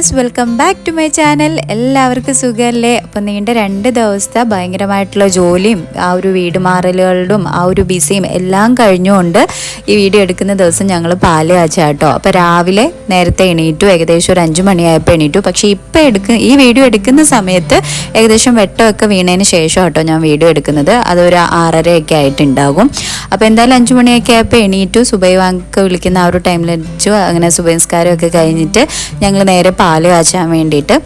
Dears welcome back to my channel എല്ലാവർക്കും സുഖമല്ലേ അപ്പം നീണ്ട രണ്ട് ദിവസത്തെ ഭയങ്കരമായിട്ടുള്ള ജോലിയും ആ ഒരു വീട് മാറലുകളും ആ ഒരു ബിസിയും എല്ലാം കഴിഞ്ഞുകൊണ്ട് ഈ വീഡിയോ എടുക്കുന്ന ദിവസം ഞങ്ങൾ പാൽ കാച്ചാട്ടോ അപ്പോൾ രാവിലെ നേരത്തെ എണീറ്റു ഏകദേശം ഒരു അഞ്ച് മണിയായപ്പോൾ എണീറ്റു. പക്ഷേ ഇപ്പം എടുക്കുന്ന ഈ വീഡിയോ എടുക്കുന്ന സമയത്ത് ഏകദേശം വെട്ടമൊക്കെ വീണതിന് ശേഷം കേട്ടോ ഞാൻ വീഡിയോ എടുക്കുന്നത്. അതൊരു ആറരയൊക്കെ ആയിട്ടുണ്ടാകും. അപ്പോൾ എന്തായാലും അഞ്ച് മണിയൊക്കെ ആയപ്പോൾ എണീറ്റു സുബൈ വാങ്ക വിളിക്കുന്ന ആ ഒരു ടൈമിൽ വെച്ചു അങ്ങനെ സുബൈസ്കാരമൊക്കെ കഴിഞ്ഞിട്ട് ഞങ്ങൾ നേരെ പാൽ കാച്ചാൻ വേണ്ടിയിട്ട്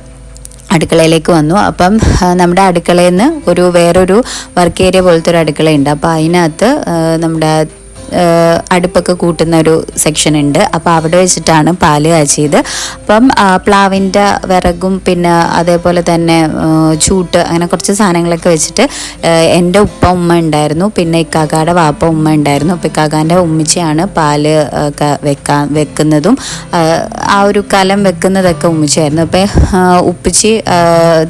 അടുക്കളയിലേക്ക് വന്നു. അപ്പം നമ്മുടെ അടുക്കളയിൽ നിന്ന് ഒരു വേറൊരു വർക്ക് ഏരിയ പോലത്തെ ഒരു അടുക്കളയുണ്ട്. അപ്പോൾ അതിനകത്ത് നമ്മുടെ അടുപ്പൊക്കെ കൂട്ടുന്ന ഒരു സെക്ഷൻ ഉണ്ട്. അപ്പോൾ അവിടെ വെച്ചിട്ടാണ് പാൽ കാച്ചിയത്. അപ്പം പ്ലാവിന്റെ വിറകും പിന്നെ അതേപോലെ തന്നെ ചൂട്ട് അങ്ങനെ കുറച്ച് സാധനങ്ങളൊക്കെ വെച്ചിട്ട് എന്റെ ഉപ്പ ഉമ്മ ഉണ്ടായിരുന്നു. പിന്നെ ഇക്കാക്കാടെ വാപ്പ ഉമ്മ ഉണ്ടായിരുന്നു. അപ്പോൾ ഇക്കാക്കാന്റെ ഉമ്മിച്ചയാണ് പാൽ വെക്കാൻ വെക്കുന്നതും. ആ, ഒരു കലം വെക്കുന്നതൊക്കെ ഉമ്മിച്ചായിരുന്നു അപ്പോൾ ഉപ്പിച്ചി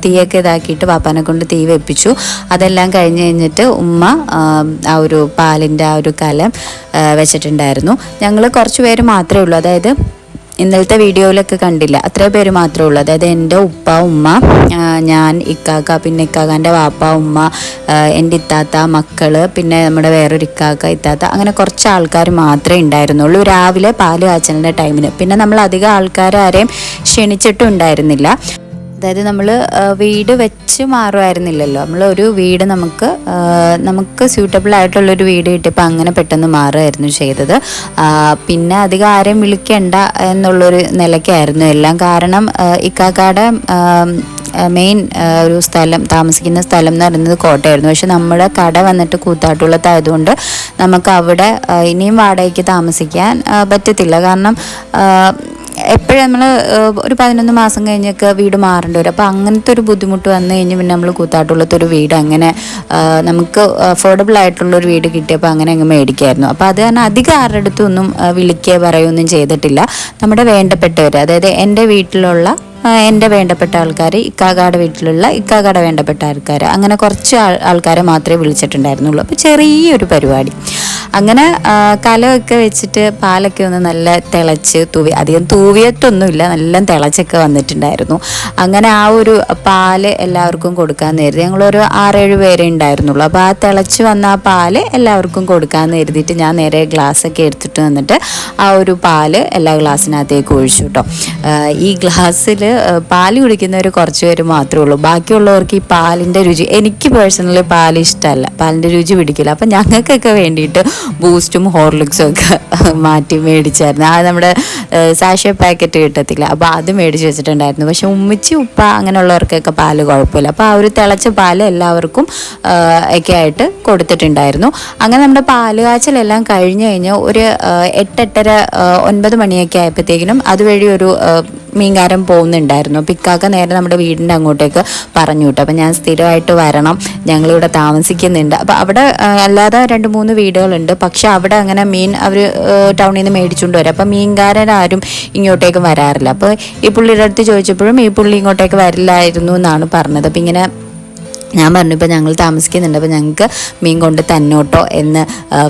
തീയൊക്കെ ഇതാക്കിയിട്ട് വാപ്പാനെ കൊണ്ട് തീ വെപ്പിച്ചു. അതെല്ലാം കഴിഞ്ഞ് കഴിഞ്ഞിട്ട് ഉമ്മ ആ, ഒരു പാലിന്റെ ആ ഒരു കലം വെച്ചിട്ടുണ്ടായിരുന്നു. ഞങ്ങൾ കുറച്ച് പേര് മാത്രമേ ഉള്ളൂ. അതായത് ഇന്നലത്തെ വീഡിയോയിലൊക്കെ കണ്ടില്ല. അത്രേ പേര് മാത്രമേ ഉള്ളൂ. അതായത് എന്റെ ഉപ്പ ഉമ്മ ഞാൻ ഇക്കാക്ക പിന്നെ ഇക്കാക്കാന്റെ വാപ്പ ഉമ്മ എന്റെ ഇത്താത്ത മക്കൾ പിന്നെ നമ്മുടെ വേറൊരു ഇക്കാക്ക ഇത്താത്ത അങ്ങനെ കുറച്ച് ആൾക്കാർ മാത്രമേ ഉണ്ടായിരുന്നുള്ളൂ. രാവിലെ പാൽ കാച്ചലിന്റെ ടൈമിന്. പിന്നെ നമ്മൾ അധികം ആൾക്കാരാരെയും ക്ഷണിച്ചിട്ടും ഉണ്ടായിരുന്നില്ല. അതായത് നമ്മൾ വീട് വെച്ച് മാറുമായിരുന്നില്ലല്ലോ നമ്മൾ ഒരു വീട് നമുക്ക് നമുക്ക് സ്യൂട്ടബിൾ ആയിട്ടുള്ളൊരു വീട് കിട്ടിയപ്പോൾ അങ്ങനെ പെട്ടെന്ന് മാറുമായിരുന്നു ചെയ്തത്. പിന്നെ അധികം ആരെയും വിളിക്കേണ്ട എന്നുള്ളൊരു നിലയ്ക്കായിരുന്നു. എല്ലാം കാരണം ഇക്കാക്കാടെ മെയിൻ ഒരു സ്ഥലം താമസിക്കുന്ന സ്ഥലം എന്ന് പറയുന്നത് കോട്ടയായിരുന്നു. പക്ഷെ നമ്മുടെ കട വന്നിട്ട് കൂത്താട്ടുള്ളതായതുകൊണ്ട് നമുക്ക് അവിടെ ഇനിയും വാടകയ്ക്ക് താമസിക്കാൻ പറ്റത്തില്ല. കാരണം എപ്പോഴും നമ്മൾ ഒരു പതിനൊന്ന് മാസം കഴിഞ്ഞൊക്കെ വീട് മാറേണ്ടി വരും. അപ്പോൾ അങ്ങനത്തെ ഒരു ബുദ്ധിമുട്ട് വന്നു കഴിഞ്ഞ് പിന്നെ നമ്മൾ കൂത്താട്ടുള്ളത്തെ ഒരു വീട് അങ്ങനെ നമുക്ക് അഫോർഡബിൾ ആയിട്ടുള്ള ഒരു വീട് കിട്ടിയപ്പോൾ അങ്ങനെ അങ്ങ് മേടിക്കായിരുന്നു. അപ്പോൾ അത് കാരണം അധികം ആരുടെ അടുത്തൊന്നും വിളിക്കുക പറയുകയൊന്നും ചെയ്തിട്ടില്ല. നമ്മുടെ വേണ്ടപ്പെട്ടവർ അതായത് എന്റെ വീട്ടിലുള്ള എന്റെ വേണ്ടപ്പെട്ട ആൾക്കാർ ഇക്കാകാട് വീട്ടിലുള്ള ഇക്കാകാട് വേണ്ടപ്പെട്ട ആൾക്കാർ അങ്ങനെ കുറച്ച് ആൾ ആൾക്കാരെ മാത്രമേ വിളിച്ചിട്ടുണ്ടായിരുന്നുള്ളൂ. അപ്പോൾ ചെറിയൊരു പരിപാടി. അങ്ങനെ കലമൊക്കെ വെച്ചിട്ട് പാലൊക്കെ ഒന്ന് നല്ല തിളച്ച് തൂവി അധികം തൂവിയത്തൊന്നുമില്ല നല്ല തിളച്ചൊക്കെ വന്നിട്ടുണ്ടായിരുന്നു. അങ്ങനെ ആ ഒരു പാൽ എല്ലാവർക്കും കൊടുക്കാൻ നേരിത് ഞങ്ങളൊരു ആറേഴ് പേരേ ഉണ്ടായിരുന്നുള്ളൂ. അപ്പോൾ ആ തിളച്ച് വന്ന ആ പാൽ എല്ലാവർക്കും കൊടുക്കാൻ നേരിതിട്ട് ഞാൻ നേരെ ഗ്ലാസ്സൊക്കെ എടുത്തിട്ട് വന്നിട്ട് ആ ഒരു പാൽ എല്ലാ ഗ്ലാസ്സിനകത്തേക്ക് ഒഴിച്ചു കേട്ടോ ഈ ഗ്ലാസ്സിൽ പാൽ കുടിക്കുന്നവർ കുറച്ച് പേര് മാത്രമേ ഉള്ളൂ. ബാക്കിയുള്ളവർക്ക് ഈ പാലിന്റെ രുചി എനിക്ക് പേഴ്സണലി പാൽ ഇഷ്ടമല്ല പാലിന്റെ രുചി പിടിക്കില്ല. അപ്പം ഞങ്ങൾക്കൊക്കെ വേണ്ടിയിട്ട് ബൂസ്റ്റും ഹോർലിക്സും ഒക്കെ മാറ്റി മേടിച്ചായിരുന്നു. ആ നമ്മുടെ സാഷ പാക്കറ്റ് കിട്ടത്തില്ല. അപ്പോൾ അത് മേടിച്ച് വെച്ചിട്ടുണ്ടായിരുന്നു. പക്ഷെ ഉമ്മിച്ചി ഉപ്പ അങ്ങനെയുള്ളവർക്കൊക്കെ പാൽ കുഴപ്പമില്ല. അപ്പോൾ ആ ഒരു തിളച്ച പാൽ എല്ലാവർക്കും ഒക്കെ ആയിട്ട് കൊടുത്തിട്ടുണ്ടായിരുന്നു. അങ്ങനെ നമ്മുടെ പാൽ കാച്ചലെല്ലാം കഴിഞ്ഞ് കഴിഞ്ഞ് ഒരു എട്ടെട്ടര ഒൻപത് മണിയൊക്കെ ആയപ്പോഴത്തേക്കിനും അതുവഴി ഒരു മീൻകാരൻ പോകുന്നുണ്ടായിരുന്നു. അപ്പോൾ ഇക്കാക്ക നേരെ നമ്മുടെ വീടിന്റെ അങ്ങോട്ടേക്ക് പറഞ്ഞു വിട്ടു. അപ്പം ഞാൻ സ്ഥിരമായിട്ട് വരണം. ഞങ്ങളിവിടെ താമസിക്കുന്നുണ്ട്. അപ്പോൾ അവിടെ അല്ലാതെ രണ്ട് മൂന്ന് വീടുകളുണ്ട്. പക്ഷെ അവിടെ അങ്ങനെ മീൻ അവർ ടൗണിൽ നിന്ന് മേടിച്ചുകൊണ്ട് വരും. അപ്പോൾ മീൻകാരനാരും ഇങ്ങോട്ടേക്ക് വരാറില്ല. അപ്പോൾ ഈ പുള്ളിയുടെ അടുത്ത് ചോദിച്ചപ്പോഴും ഈ പുള്ളി ഇങ്ങോട്ടേക്ക് വരില്ലായിരുന്നു എന്നാണ് പറഞ്ഞത്. അപ്പോൾ ഇങ്ങനെ ഞാൻ പറഞ്ഞു ഇപ്പോൾ ഞങ്ങൾ താമസിക്കുന്നുണ്ട്. അപ്പോൾ ഞങ്ങൾക്ക് മീൻ കൊണ്ട് തന്നോട്ടോ എന്ന്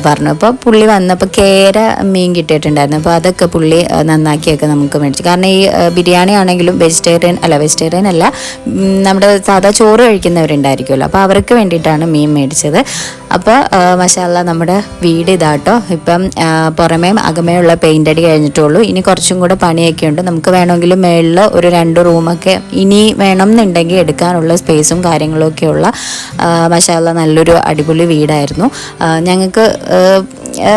പറഞ്ഞു. അപ്പോൾ പുള്ളി വന്നപ്പോൾ കേര മീൻ കിട്ടിയിട്ടുണ്ടായിരുന്നു. അപ്പോൾ അതൊക്കെ പുള്ളി നന്നാക്കിയൊക്കെ നമുക്ക് മേടിച്ചു. കാരണം ഈ ബിരിയാണി ആണെങ്കിലും വെജിറ്റേറിയൻ അല്ല വെജിറ്റേറിയൻ അല്ല നമ്മുടെ സാധാ ചോറ് കഴിക്കുന്നവരുണ്ടായിരിക്കുമല്ലോ. അപ്പോൾ അവർക്ക് വേണ്ടിയിട്ടാണ് മീൻ മേടിച്ചത്. അപ്പോൾ മഷാല്ല നമ്മുടെ വീട് ഇതാട്ടോ. ഇപ്പം പുറമേ പുറമേ അകമേയുള്ള പെയിന്റ് അടി കഴിഞ്ഞിട്ടുള്ളൂ. ഇനി കുറച്ചും കൂടെ പണിയൊക്കെ ഉണ്ട്. നമുക്ക് വേണമെങ്കിൽ മേളിൽ ഒരു രണ്ട് റൂമൊക്കെ ഇനി വേണം എന്നുണ്ടെങ്കിൽ എടുക്കാനുള്ള സ്പേസും കാര്യങ്ങളും ഒക്കെ ഉള്ള മഷാല്ല നല്ലൊരു അടിപൊളി വീടായിരുന്നു. ഞങ്ങൾക്ക്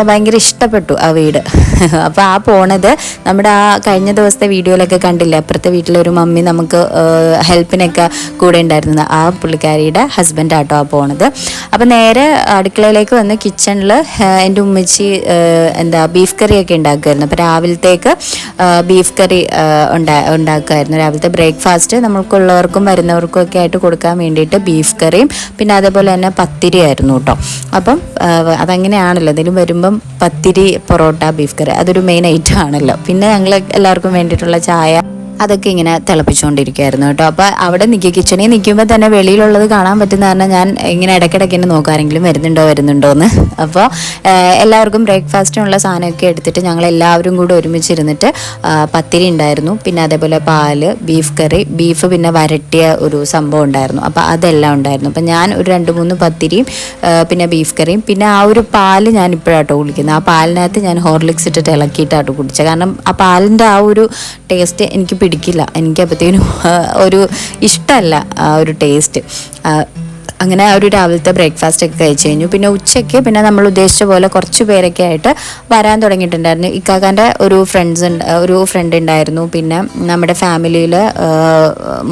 ഭയങ്കര ഇഷ്ടപ്പെട്ടു ആ വീട്. അപ്പോൾ ആ പോണത് നമ്മുടെ ആ കഴിഞ്ഞ ദിവസത്തെ വീഡിയോയിലൊക്കെ കണ്ടില്ല? അപ്പുറത്തെ വീട്ടിലൊരു മമ്മി നമുക്ക് ഹെൽപ്പിനൊക്കെ കൂടെ ഉണ്ടായിരുന്നത്. ആ പുള്ളിക്കാരിയുടെ ഹസ്ബൻഡ് ആട്ടോ ആ പോണത്. അപ്പോൾ നേരെ അടുക്കളയിലേക്ക് വന്ന് കിച്ചണിൽ എന്റെ ഉമ്മച്ചി എന്താ ബീഫ് കറിയൊക്കെ ഉണ്ടാക്കുമായിരുന്നു അപ്പോൾ രാവിലത്തേക്ക് ബീഫ് കറി ഉണ്ടാ ഉണ്ടാക്കുമായിരുന്നു രാവിലത്തെ ബ്രേക്ക്ഫാസ്റ്റ് നമ്മൾക്കുള്ളവർക്കും വരുന്നവർക്കും ഒക്കെ ആയിട്ട് കൊടുക്കാൻ വേണ്ടിയിട്ട് ബീഫ് കറിയും പിന്നെ അതേപോലെ തന്നെ പത്തിരിയായിരുന്നു കേട്ടോ. അപ്പം അതങ്ങനെയാണല്ലോ. എന്തെങ്കിലും വരുമ്പം പത്തിരി പൊറോട്ട ബീഫ് കറി അതൊരു മെയിൻ ഐറ്റം ആണല്ലോ. പിന്നെ ഞങ്ങൾ എല്ലാവർക്കും വേണ്ടിയിട്ടുള്ള ചായ അതൊക്കെ ഇങ്ങനെ തിളപ്പിച്ചുകൊണ്ടിരിക്കുകയായിരുന്നു കേട്ടോ. അപ്പോൾ അവിടെ നിൽക്കുക കിച്ചണിൽ നിൽക്കുമ്പോൾ തന്നെ വെളിയിലുള്ളത് കാണാൻ പറ്റുന്ന കാരണം ഞാൻ ഇങ്ങനെ ഇടയ്ക്കിടയ്ക്ക് തന്നെ നോക്കാറെങ്കിലും വരുന്നുണ്ടോ വരുന്നുണ്ടോ എന്ന് അപ്പോൾ എല്ലാവർക്കും ബ്രേക്ക്ഫാസ്റ്റിനുള്ള സാധനമൊക്കെ എടുത്തിട്ട് ഞങ്ങൾ എല്ലാവരും കൂടെ ഒരുമിച്ചിരുന്നിട്ട് പത്തിരി ഉണ്ടായിരുന്നു. പിന്നെ അതേപോലെ പാൽ ബീഫ് കറി ബീഫ് പിന്നെ വരട്ടിയ ഒരു സംഭവം ഉണ്ടായിരുന്നു. അപ്പോൾ അതെല്ലാം ഉണ്ടായിരുന്നു. അപ്പം ഞാൻ ഒരു രണ്ട് മൂന്ന് പത്തിരിയും പിന്നെ ബീഫ് കറിയും പിന്നെ ആ ഒരു പാൽ ഞാൻ ഇപ്പോഴാട്ടോ കുളിക്കുന്നത് ആ പാലിനകത്ത് ഞാൻ ഹോർലിക്സ് ഇട്ടിട്ട് ഇളക്കിയിട്ടാട്ടോ കുടിച്ചത്. കാരണം ആ പാലിന്റെ ആ ഒരു ടേസ്റ്റ് എനിക്ക് പിടിക്കില്ല. എനിക്ക് അപ്പോഴത്തേനും ഒരു ഇഷ്ടമല്ല ആ ഒരു ടേസ്റ്റ് അങ്ങനെ ആ ഒരു രാവിലത്തെ ബ്രേക്ക്ഫാസ്റ്റ് ഒക്കെ കഴിച്ചു കഴിഞ്ഞു. പിന്നെ ഉച്ചയ്ക്ക് പിന്നെ നമ്മൾ ഉദ്ദേശിച്ച പോലെ കുറച്ച് പേരൊക്കെ ആയിട്ട് വരാൻ തുടങ്ങിയിട്ടുണ്ടായിരുന്നു. ഇക്കാക്കാന്റെ ഒരു ഫ്രണ്ട്സ് ഉണ്ട് ഒരു ഫ്രണ്ട് ഉണ്ടായിരുന്നു. പിന്നെ നമ്മുടെ ഫാമിലിയിൽ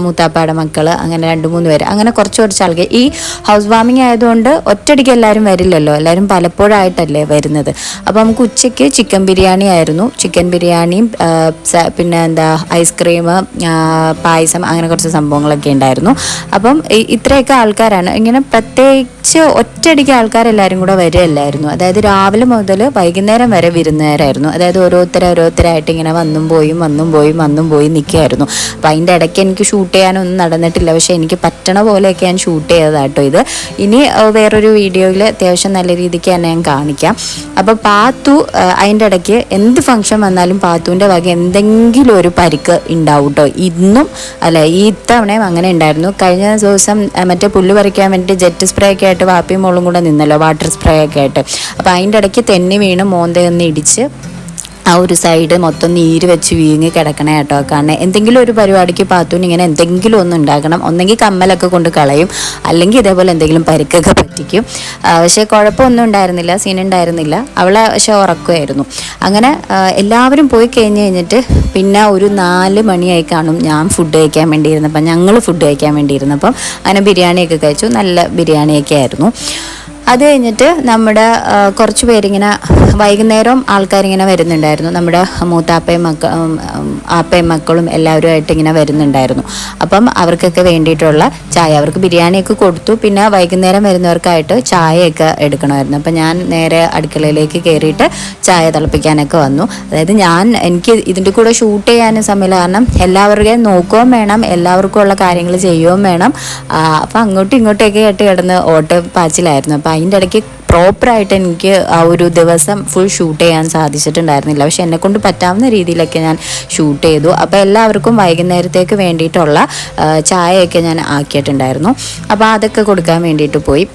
മൂത്താപ്പാടെ മക്കൾ അങ്ങനെ രണ്ട് മൂന്ന് പേര്. അങ്ങനെ കുറച്ച് കുറച്ച് ആൾക്കാർ ഈ ഹൗസ് വാമിങ് ആയതുകൊണ്ട് ഒറ്റയടിക്ക് എല്ലാവരും വരില്ലല്ലോ. എല്ലാവരും പലപ്പോഴായിട്ടല്ലേ വരുന്നത്. അപ്പോൾ നമുക്ക് ഉച്ചയ്ക്ക് ചിക്കൻ ബിരിയാണി ആയിരുന്നു. ചിക്കൻ ബിരിയാണിയും പിന്നെ എന്താ ഐസ്ക്രീം പായസം അങ്ങനെ കുറച്ച് സംഭവങ്ങളൊക്കെ ഉണ്ടായിരുന്നു. അപ്പം ഇത്രയൊക്കെ ആൾക്കാരാണ്. ഇങ്ങനെ പ്രത്യേകിച്ച് ഒറ്റയടിക്ക് ആൾക്കാരെല്ലാവരും കൂടെ വരികയല്ലായിരുന്നു. അതായത് രാവിലെ മുതൽ വൈകുന്നേരം വരെ വിരുന്നുകാരായിരുന്നു. അതായത് ഓരോരുത്തരെ ഓരോരുത്തരായിട്ട് ഇങ്ങനെ വന്നും പോയും വന്നും പോയും വന്നും പോയി നിൽക്കുകയായിരുന്നു. അപ്പം അതിന്റെ ഇടയ്ക്ക് എനിക്ക് ഷൂട്ട് ചെയ്യാനൊന്നും നടന്നിട്ടില്ല. പക്ഷേ എനിക്ക് പറ്റണ പോലെയൊക്കെ ഞാൻ ഷൂട്ട് ചെയ്തതാട്ടോ ഇത്. ഇനി വേറൊരു വീഡിയോയിൽ അത്യാവശ്യം നല്ല രീതിക്ക് തന്നെ ഞാൻ കാണിക്കാം. അപ്പോൾ പാത്തു അതിന്റെ ഇടയ്ക്ക് എന്ത് ഫംഗ്ഷൻ വന്നാലും പാത്തുവിന്റെ വക എന്തെങ്കിലും ഒരു പരിക്ക് ഉണ്ടാവും കേട്ടോ ഇന്നും അല്ല ഈ ഇത്തവണയും അങ്ങനെ ഉണ്ടായിരുന്നു. കഴിഞ്ഞ ദിവസം മറ്റേ പുല്ല് പറിക്കാൻ വേണ്ടി ജെറ്റ് സ്പ്രേ ഒക്കെ ആയിട്ട് വാപ്പിയും മോളും കൂടെ നിന്നല്ലോ വാട്ടർ സ്പ്രേ ഒക്കെ ആയിട്ട്. അപ്പോൾ അതിന്റെ ഇടയ്ക്ക് തെന്നി വീണ് മോന്തയൊന്ന് ഇടിച്ച് ആ ഒരു സൈഡ് മൊത്തം നീര് വെച്ച് വീങ്ങി കിടക്കണേ കേട്ടോ. കാരണം എന്തെങ്കിലും ഒരു പരിപാടിക്ക് പാത്തൂന് ഇങ്ങനെ എന്തെങ്കിലും ഒന്ന് ഉണ്ടാക്കണം ഒന്നെങ്കിൽ കമ്മലൊക്കെ കൊണ്ട് കളയും. അല്ലെങ്കിൽ ഇതേപോലെ എന്തെങ്കിലും പരിക്കൊക്കെ പറ്റിക്കും. പക്ഷെ കുഴപ്പമൊന്നും ഉണ്ടായിരുന്നില്ല. സീൻ ഉണ്ടായിരുന്നില്ല. അവളെ പക്ഷെ ഉറക്കുമായിരുന്നു അങ്ങനെ എല്ലാവരും പോയി കഴിഞ്ഞ് കഴിഞ്ഞിട്ട് പിന്നെ ഒരു നാല് മണിയായി കാണും ഞാൻ ഫുഡ് കഴിക്കാൻ വേണ്ടി ഇരുന്നപ്പം ഞങ്ങൾ ഫുഡ് കഴിക്കാൻ വേണ്ടി ഇരുന്നപ്പം അങ്ങനെ ബിരിയാണിയൊക്കെ കഴിച്ചു. നല്ല ബിരിയാണിയൊക്കെ ആയിരുന്നു. അത് കഴിഞ്ഞിട്ട് നമ്മുടെ കുറച്ച് പേരിങ്ങനെ വൈകുന്നേരം ആൾക്കാരിങ്ങനെ വരുന്നുണ്ടായിരുന്നു. നമ്മുടെ മൂത്താപ്പയും മക്ക ആപ്പയും മക്കളും എല്ലാവരുമായിട്ട് ഇങ്ങനെ വരുന്നുണ്ടായിരുന്നു. അപ്പം അവർക്കൊക്കെ വേണ്ടിയിട്ടുള്ള ചായ അവർക്ക് ബിരിയാണിയൊക്കെ കൊടുത്തു. പിന്നെ വൈകുന്നേരം വരുന്നവർക്കായിട്ട് ചായയൊക്കെ എടുക്കണമായിരുന്നു. അപ്പം ഞാൻ നേരെ അടുക്കളയിലേക്ക് കയറിയിട്ട് ചായ തിളപ്പിക്കാനൊക്കെ വന്നു. അതായത് ഞാൻ എനിക്ക് ഇതിന്റെ കൂടെ ഷൂട്ട് ചെയ്യാനും സമയമില്ല. കാരണം എല്ലാവരുടെയും നോക്കുകയും വേണം എല്ലാവർക്കും ഉള്ള കാര്യങ്ങൾ ചെയ്യുകയും വേണം. അപ്പം അങ്ങോട്ടും ഇങ്ങോട്ടൊക്കെ ആയിട്ട് കിടന്ന് ഓട്ട പാച്ചിലായിരുന്നു അപ്പം അതിന്റെ ഇടയ്ക്ക് പ്രോപ്പറായിട്ട് എനിക്ക് ആ ഒരു ദിവസം ഫുൾ ഷൂട്ട് ചെയ്യാൻ സാധിച്ചിട്ടുണ്ടായിരുന്നില്ല. പക്ഷെ എന്നെക്കൊണ്ട് പറ്റാവുന്ന രീതിയിലൊക്കെ ഞാൻ ഷൂട്ട് ചെയ്തു. അപ്പോൾ എല്ലാവർക്കും വൈകുന്നേരത്തേക്ക് വേണ്ടിയിട്ടുള്ള ചായയൊക്കെ ഞാൻ ആക്കിയിട്ടുണ്ടായിരുന്നു. അപ്പോൾ അതൊക്കെ കൊടുക്കാൻ വേണ്ടിയിട്ട് പോയി.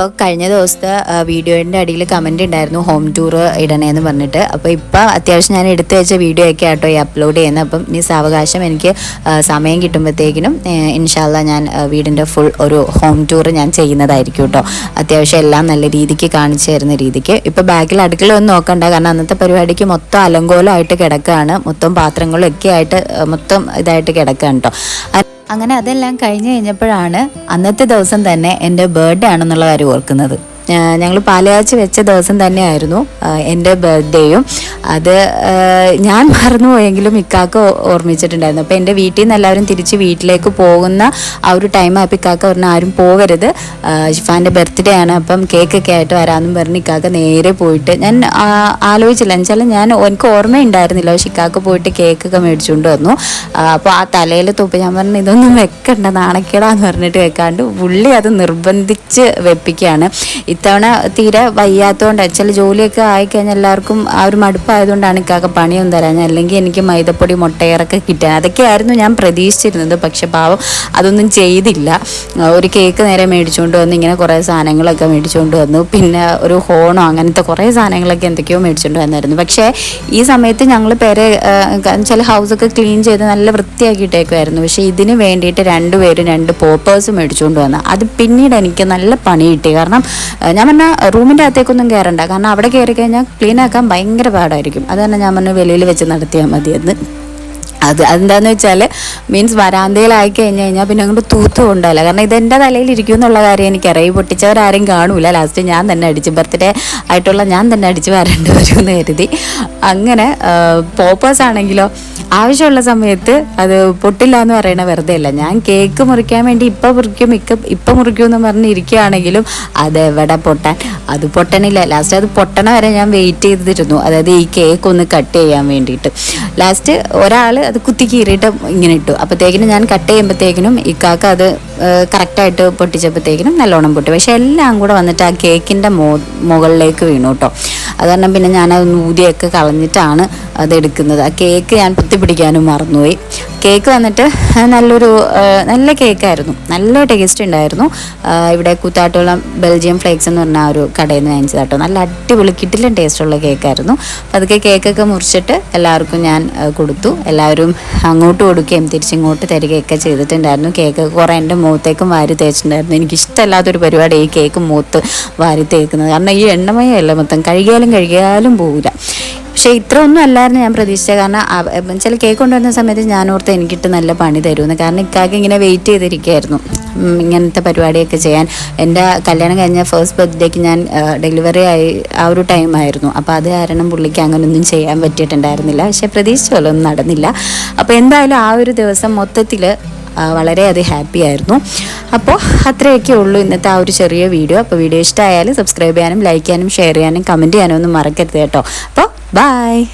അപ്പോൾ കഴിഞ്ഞ ദിവസത്തെ വീഡിയോന്റെ അടിയിൽ കമന്റ് ഉണ്ടായിരുന്നു ഹോം ടൂർ ഇടണേന്ന് പറഞ്ഞിട്ട്. അപ്പോൾ ഇപ്പോൾ അത്യാവശ്യം ഞാൻ എടുത്തു വെച്ച വീഡിയോ ഒക്കെ ആട്ടോ ഈ അപ്ലോഡ് ചെയ്യുന്നത് അപ്പം ഈ സാവകാശം എനിക്ക് സമയം കിട്ടുമ്പോഴത്തേക്കിനും ഇൻഷാല്ല ഞാൻ വീടിന്റെ ഫുൾ ഒരു ഹോം ടൂർ ഞാൻ ചെയ്യുന്നതായിരിക്കും കേട്ടോ അത്യാവശ്യം എല്ലാം നല്ല രീതിക്ക് കാണിച്ചു തരുന്ന രീതിക്ക്. ഇപ്പോൾ ബാക്കിൽ അടുക്കള ഒന്നും നോക്കണ്ട. കാരണം അന്നത്തെ പരിപാടിക്ക് മൊത്തം അലങ്കോലമായിട്ട് കിടക്കുകയാണ് മൊത്തം പാത്രങ്ങളൊക്കെ ആയിട്ട് മൊത്തം ഇതായിട്ട് കിടക്കുകയാണ് കേട്ടോ അങ്ങനെ അതെല്ലാം കഴിഞ്ഞു കഴിഞ്ഞപ്പോഴാണ് അന്നത്തെ ദിവസം തന്നെ എന്റെ ബർത്ത്ഡേ ആണെന്നുള്ള കാര്യം ഓർക്കുന്നത്. ഞങ്ങൾ പാലയാച്ച് വെച്ച ദിവസം തന്നെയായിരുന്നു എന്റെ ബർത്ത്ഡേയും. അത് ഞാൻ മറന്നുപോയെങ്കിലും ഇക്കാക്ക ഓർമ്മിച്ചിട്ടുണ്ടായിരുന്നു. അപ്പോൾ എന്റെ വീട്ടിൽ നിന്ന് എല്ലാവരും തിരിച്ച് വീട്ടിലേക്ക് പോകുന്ന ആ ഒരു ടൈം ആയപ്പോൾ ഇക്കാക്ക പറഞ്ഞ ആരും പോകരുത്. ഷിഫാന്റെ ബർത്ത്ഡേ ആണ് അപ്പം കേക്കൊക്കെ ആയിട്ട് വരാമെന്നും പറഞ്ഞ് ഇക്കാക്ക നേരെ പോയിട്ട് ഞാൻ ആലോചിച്ചില്ല. എന്നുവെച്ചാൽ ഞാൻ എനിക്ക് ഓർമ്മയുണ്ടായിരുന്നില്ല. പക്ഷെ ഇക്കാക്ക പോയിട്ട് കേക്കൊക്കെ മേടിച്ചുകൊണ്ട് വന്നു. അപ്പോൾ ആ തലയിൽ തുപ്പ് ഞാൻ പറഞ്ഞു ഇതൊന്നും വെക്കണ്ട നാണക്കേടാന്ന് പറഞ്ഞിട്ട് വെക്കാണ്ട് പുള്ളി അത് നിർബന്ധിച്ച് വെപ്പിക്കുകയാണ്. ഇത്തവണ തീരെ വയ്യാത്തതുകൊണ്ട് ചില ജോലിയൊക്കെ ആയിക്കഴിഞ്ഞാൽ എല്ലാവർക്കും ആ ഒരു മടുപ്പായതുകൊണ്ടാണ് ഇക്കാക്ക പണിയൊന്നും തരാൻ അല്ലെങ്കിൽ എനിക്ക് മൈദപ്പൊടി മുട്ടയറൊക്കെ കിട്ടാൻ അതൊക്കെയായിരുന്നു ഞാൻ പ്രതീക്ഷിച്ചിരുന്നത്. പക്ഷെ പാവം അതൊന്നും ചെയ്തില്ല. ഒരു കേക്ക് നേരെ മേടിച്ചുകൊണ്ട് വന്ന് ഇങ്ങനെ കുറേ സാധനങ്ങളൊക്കെ മേടിച്ചുകൊണ്ട് വന്നു. പിന്നെ ഒരു ഹോണോ അങ്ങനത്തെ കുറേ സാധനങ്ങളൊക്കെ എന്തൊക്കെയോ മേടിച്ചുകൊണ്ട് വന്നായിരുന്നു. പക്ഷേ ഈ സമയത്ത് ഞങ്ങൾ പേരെ ചില ഹൗസൊക്കെ ക്ലീൻ ചെയ്ത് നല്ല വൃത്തിയാക്കിയിട്ടേക്കുമായിരുന്നു പക്ഷേ ഇതിന് വേണ്ടിയിട്ട് രണ്ടുപേരും രണ്ട് പോപ്പേഴ്സ് മേടിച്ചുകൊണ്ട് വന്നു. അത് പിന്നീട് എനിക്ക് നല്ല പണി കിട്ടി. കാരണം ഞാൻ പറഞ്ഞാൽ റൂമിന്റെ അകത്തേക്കൊന്നും കയറണ്ട കാരണം അവിടെ കയറി കഴിഞ്ഞാൽ ക്ലീൻ ആക്കാൻ ഭയങ്കര പാടായിരിക്കും. അത് തന്നെ ഞാൻ പറഞ്ഞു വെളിയിൽ വെച്ച് നടത്തിയാൽ മതിയെന്ന്. അത് അതെന്താന്ന് വെച്ചാൽ മീൻസ് വരാന്തയിലായി കഴിഞ്ഞ് കഴിഞ്ഞാൽ പിന്നെ അങ്ങോട്ട് തൂത്തു കൊണ്ടല്ല കാരണം ഇത് എന്റെ തലയിൽ ഇരിക്കും എന്നുള്ള കാര്യം എനിക്കറിയാം. ഈ പൊട്ടിച്ചവരാരും കാണൂല. ലാസ്റ്റ് ഞാൻ തന്നെ അടിച്ച് ബർത്ത്ഡേ ആയിട്ടുള്ള ഞാൻ തന്നെ അടിച്ച് വരേണ്ടി വരുമെന്ന് കരുതി. അങ്ങനെ പോപ്പേഴ്സ് ആണെങ്കിലോ ആവശ്യമുള്ള സമയത്ത് അത് പൊട്ടില്ല എന്ന് പറയണ വെറുതെ അല്ല. ഞാൻ കേക്ക് മുറിക്കാൻ വേണ്ടി ഇപ്പം മുറിക്കും ഇക്ക ഇപ്പം മുറിക്കും എന്ന് പറഞ്ഞ് ഇരിക്കുകയാണെങ്കിലും അതെവിടെ പൊട്ടാൻ? അത് പൊട്ടണില്ല. ലാസ്റ്റ് അത് പൊട്ടണ വരെ ഞാൻ വെയിറ്റ് ചെയ്തിരുന്നു. അതായത് ഈ കേക്ക് ഒന്ന് കട്ട് ചെയ്യാൻ വേണ്ടിയിട്ട്. ലാസ്റ്റ് ഒരാൾ അത് കുത്തി കീറിയിട്ട് ഇങ്ങനെ ഇട്ടു. അപ്പോഴത്തേക്കിനും ഞാൻ കട്ട് ചെയ്യുമ്പോഴത്തേക്കിനും കാക്ക അത് കറക്റ്റായിട്ട് പൊട്ടിച്ചപ്പോഴത്തേക്കിനും നല്ലോണം പൊട്ടി. പക്ഷെ എല്ലാം കൂടെ വന്നിട്ട് ആ കേക്കിന്റെ മോ മുകളിലേക്ക് വീണു കേട്ടോ. അത് കാരണം പിന്നെ ഞാൻ അത് ഊതിയൊക്കെ കളഞ്ഞിട്ടാണ് അത് എടുക്കുന്നത്. ആ കേക്ക് ഞാൻ പൊത്തിപ്പിടിക്കാനും മറന്നുപോയി. കേക്ക് വന്നിട്ട് നല്ലൊരു നല്ല കേക്കായിരുന്നു. നല്ല ടേസ്റ്റ് ഉണ്ടായിരുന്നു. ഇവിടെ കൂത്താട്ടുള്ള ബെൽജിയം ഫ്ലേക്സ് എന്ന് പറഞ്ഞ ആ ഒരു കടയിൽ നിന്ന് വാങ്ങിച്ചത് കേട്ടോ നല്ല അടിപൊളി കിട്ടിലും ടേസ്റ്റുള്ള കേക്കായിരുന്നു. അപ്പോൾ അതൊക്കെ കേക്കൊക്കെ മുറിച്ചിട്ട് എല്ലാവർക്കും ഞാൻ കൊടുത്തു. എല്ലാവരും അങ്ങോട്ട് കൊടുക്കുകയും തിരിച്ചിങ്ങോട്ട് തരികയൊക്കെ ചെയ്തിട്ടുണ്ടായിരുന്നു. കേക്ക് കുറേ എന്റെ മുഖത്തേക്കും വാരി തേച്ചിട്ടുണ്ടായിരുന്നു. എനിക്കിഷ്ടമല്ലാത്തൊരു പരിപാടി ഈ കേക്ക് മുഖത്ത് വാരി തേക്കുന്നത്. കാരണം ഈ എണ്ണമയമല്ല മൊത്തം. കഴുകിയാലും കഴുകിയാലും പോവില്ല. പക്ഷേ ഇത്ര ഒന്നും അല്ലായിരുന്നു ഞാൻ പ്രതീക്ഷിച്ചത്. കാരണം ചില കേക്ക് കൊണ്ടുവരുന്ന സമയത്ത് ഞാൻ ഓർത്ത് എനിക്കിട്ട് നല്ല പണി തരുമെന്ന്. കാരണം ഇക്കാക്ക് ഇങ്ങനെ വെയിറ്റ് ചെയ്തിരിക്കുകയായിരുന്നു ഇങ്ങനത്തെ പരിപാടിയൊക്കെ ചെയ്യാൻ. എന്റെ കല്യാണം കഴിഞ്ഞ ഫസ്റ്റ് ബർത്ത്ഡേക്ക് ഞാൻ ഡെലിവറി ആയി ആ ഒരു ടൈമായിരുന്നു അപ്പോൾ അത് കാരണം പുള്ളിക്ക് അങ്ങനെയൊന്നും ചെയ്യാൻ പറ്റിയിട്ടുണ്ടായിരുന്നില്ല. പക്ഷേ പ്രതീക്ഷിച്ച ഒന്നും നടന്നില്ല. അപ്പോൾ എന്തായാലും ആ ഒരു ദിവസം മൊത്തത്തിൽ വളരെയധികം ഹാപ്പി ആയിരുന്നു. അപ്പോൾ അത്രയൊക്കെ ഉള്ളൂ ഇന്നത്തെ ആ ഒരു ചെറിയ വീഡിയോ. അപ്പോൾ വീഡിയോ ഇഷ്ടമായാലും സബ്സ്ക്രൈബ് ചെയ്യാനും ലൈക്ക് ചെയ്യാനും ഷെയർ ചെയ്യാനും കമന്റ് ചെയ്യാനും ഒന്നും മറക്കരുത് കേട്ടോ. അപ്പോൾ bye